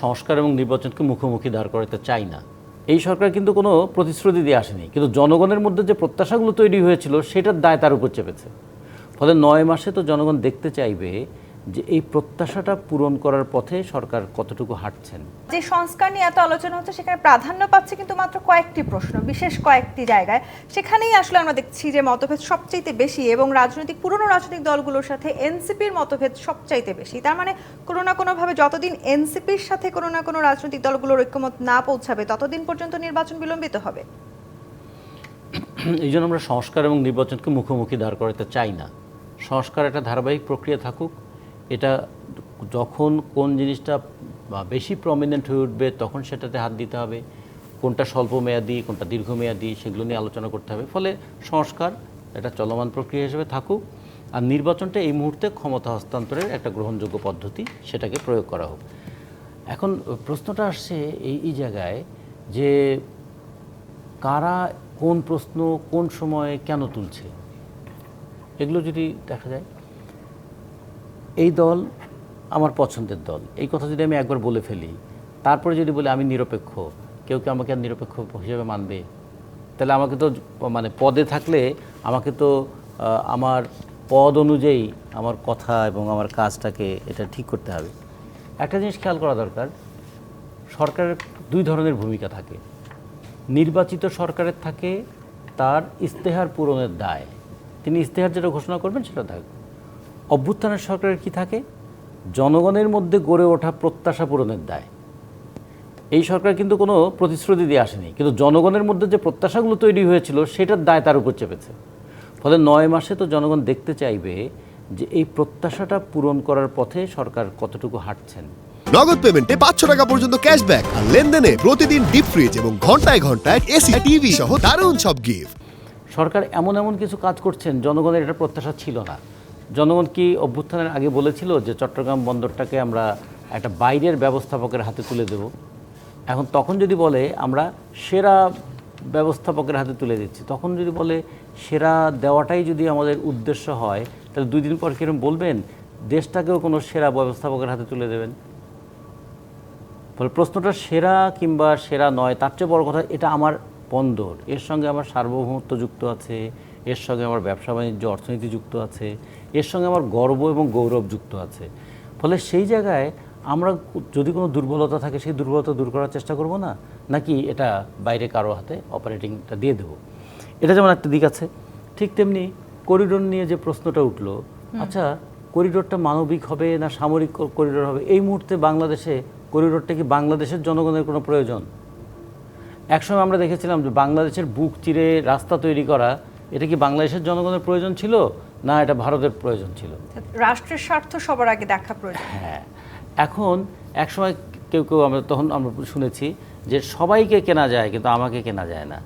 সংস্কার এবং নির্বাচনকে মুখোমুখি দাঁড় করাতে চাই না। এই সরকার কিন্তু কোনো প্রতিশ্রুতি দিয়ে আসেনি। কিন্তু জনগণের মধ্যে যে প্রত্যাশাগুলো তৈরি হয়েছিল, সেটার দায় তার উপর চেপেছে। ফলে নয় মাসে তো জনগণ দেখতে চাইবে যে এই প্রত্যাশাটা পূরণ করার পথে সরকার কতটুকু হাঁটছেন? যে সংস্কার নিয়ে এত আলোচনা হচ্ছে সেখানে প্রাধান্য পাচ্ছে কিন্তু মাত্র কয়েকটি প্রশ্ন বিশেষ কয়েকটি জায়গায়। সেখানেই আসলে আমরা দেখছি যে মতভেদ সবচাইতে বেশি এবং রাজনৈতিক পুরনো রাজনৈতিক দলগুলোর সাথে এনসিপির মতভেদ সবচাইতে বেশি। তার মানে কোনো না কোনোভাবে যতদিন এনসিপির সাথে কোনো না কোনো রাজনৈতিক দলগুলোর ঐক্যমত না পৌঁছাবে ততদিন পর্যন্ত নির্বাচন বিলম্বিত হবে। এই জন্য আমরা সংস্কার এবং নির্বাচনকে মুখোমুখি দাঁড় করাতে চাই না। সংস্কার একটা ধারাবাহিক প্রক্রিয়া থাকুক এটা যখন কোন জিনিসটা বেশি প্রমিনেন্ট হয়ে উঠবে, তখন সেটাতে হাত দিতে হবে। কোনটা স্বল্প মেয়াদি কোনটা দীর্ঘমেয়াদী, সেগুলো নিয়ে আলোচনা করতে হবে। ফলে সংস্কার এটা চলমান প্রক্রিয়া হিসেবে থাকুক। আর নির্বাচনটা এই মুহূর্তে ক্ষমতা হস্তান্তরের একটা গ্রহণযোগ্য পদ্ধতি, সেটাকে প্রয়োগ করা হোক। এখন প্রশ্নটা আসছে এই এই জায়গায় যে কারা কোন প্রশ্ন কোন সময়ে কেন তুলছে? এগুলো যদি দেখা যায়। এই দল আমার পছন্দের দল। এই কথা যদি আমি একবার বলে ফেলি, তারপরে যদি বলি আমি নিরপেক্ষ, কেউ কি আমাকে আর নিরপেক্ষ হিসেবে মানবে? তাহলে আমাকে তো মানে পদে থাকলে আমাকে তো আমার পদ অনুযায়ী আমার কথা এবং আমার কাজটাকে এটা ঠিক করতে হবে। একটা জিনিস খেয়াল করা দরকার, সরকারের দুই ধরনের ভূমিকা থাকে। নির্বাচিত সরকারের থাকে তার ইস্তেহার পূরণের দায়। তিনি ইস্তেহার যেটা ঘোষণা করবেন সেটা থাকবে অভ্যুত্থানের সরকারের কি থাকে? জনগণের মধ্যে গড়ে ওঠা প্রত্যাশা পূরণের দায়। এই সরকার কিন্তু কোনো প্রতিশ্রুতি দিয়ে আসেনি। কিন্তু জনগণের মধ্যে যে প্রত্যাশাগুলো তৈরি হয়েছিল সেটার দায় তার উপর চেপেছে। ফলে নয় মাসে তো জনগণ দেখতে চাইবে যে এই প্রত্যাশাটা পূরণ করার পথে সরকার কতটুকু হাঁটছেন। নগদ পেমেন্টে পাঁচশো টাকা পর্যন্ত ক্যাশব্যাক আর লেনদেনে প্রতিদিন ডিপ ফ্রিজ এবং ঘন্টায় ঘন্টায় এসি টিভি সহ দারুণ সব গিফট। সরকার এমন এমন কিছু কাজ করছেন জনগণের এটা প্রত্যাশা ছিল না। জনগণ কি অভ্যুত্থানের আগে বলেছিল যে চট্টগ্রাম বন্দরটাকে আমরা একটা বাইরের ব্যবস্থাপকের হাতে তুলে দেব? এখন তখন যদি বলে আমরা সেরা ব্যবস্থাপকের হাতে তুলে দিচ্ছি, তখন যদি বলে সেরা দেওয়াটাই যদি আমাদের উদ্দেশ্য হয়, তাহলে দুই দিন পর কিরম বলবেন? দেশটাকেও কোনো সেরা ব্যবস্থাপকের হাতে তুলে দেবেন? ফলে প্রশ্নটা সেরা কিংবা সেরা নয়, তার চেয়ে বড় কথা এটা আমার বন্দর। এর সঙ্গে আমার সার্বভৌমত্ব যুক্ত আছে এর সঙ্গে আমার ব্যবসা বাণিজ্য অর্থনীতি যুক্ত আছে এর সঙ্গে আমার গর্ব এবং গৌরব যুক্ত আছে। ফলে সেই জায়গায় আমরা যদি কোনো দুর্বলতা থাকে সেই দুর্বলতা দূর করার চেষ্টা করব না? নাকি এটা বাইরে কারও হাতে অপারেটিংটা দিয়ে দেবো? এটা যেমন একটা দিক আছে ঠিক তেমনি করিডোর নিয়ে যে প্রশ্নটা উঠল আচ্ছা করিডোরটা মানবিক হবে না সামরিক করিডোর হবে? এই মুহূর্তে বাংলাদেশে করিডোরটা কি বাংলাদেশের জনগণের কোনো প্রয়োজন? একসময় আমরা দেখেছিলাম যে বাংলাদেশের বুক চিরে রাস্তা তৈরি করা এটা কি বাংলাদেশের জনগণের প্রয়োজন ছিল? না এটা ভারতের প্রয়োজন ছিল। রাষ্ট্রের স্বার্থ সবার আগে দেখা প্রয়োজন। হ্যাঁ। এখন একসময় কেউ কেউ আমরা তখন আমরা শুনেছি যে সবাইকে কেনা যায় কিন্তু আমাকে কেনা যায় না।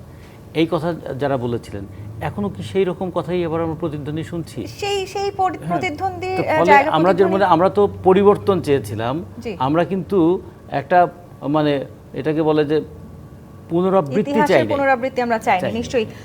এই কথা যারা বলেছিলেন এখনও কি সেই রকম কথাই এবার আমরা প্রতিধ্বনি শুনছি? সেই সেই পরি- প্রতিদ্বন্দ্বী ফলে আমরা যেমন মানে আমরা তো পরিবর্তন চেয়েছিলাম আমরা কিন্তু একটা মানে এটাকে বলে যে পুনরাবৃত্তি চাই পুনরাবৃত্তি আমরা চাই। নিশ্চয়ই।